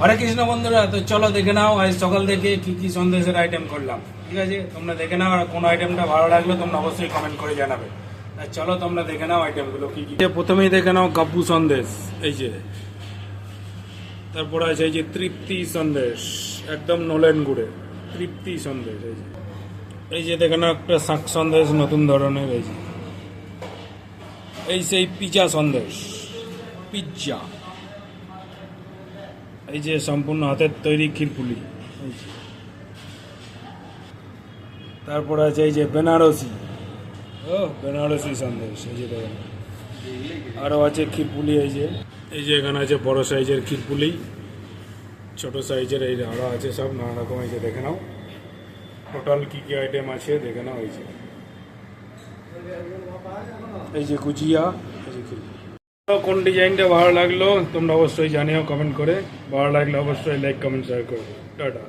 হরে কৃষ্ণ বন্ধুরা, তো চলো দেখে নাও, আজ সকাল থেকে কি কি সন্দেশের আইটেম করলাম। ঠিক আছে? তোমরা দেখে নাও আর কোন আইটেমটা ভালো লাগল, তোমরা অবশ্যই কমেন্ট করে জানাবে। চলো তোমরা দেখে নাও আইটেমগুলো কি কি। প্রথমেই দেখে নাও কাপু সন্দেশ, এই যে। তারপর আছে এই যে তৃপ্তি সন্দেশ, একদম নলেন গুড়ে। তৃপ্তি সন্দেশ, এই যে। এই যে দেখে নাও একটা শাক সন্দেশ, নতুন ধরনের, এই যে। এই সেই পিজা সন্দেশ, পিজ্জা। এই যে সম্পূর্ণ হাতের তৈরি ক্ষীরপুলি তারপর আছে এই যে বেনারসি। ও, বেনারসি সন্দেশ, এই যে দেখেন। আরও আছে ক্ষীরপুলি এই যে। এই যে এখানে আছে বড় সাইজের ক্ষীরপুলি ছোট সাইজের এই যে আরও আছে সব, নানা রকম এই যে দেখে নাও। টোটাল কী কী আইটেম আছে, দেখে নাও এই যে। এই যে গুজিয়া এই যে ক্ষীরপুলি তো কোন ডিজাইনটা ভালো লাগল, তোমরা অবশ্যই জানিও কমেন্ট করে। ভালো লাগলে অবশ্যই লাইক কমেন্ট শেয়ার করো টাটা।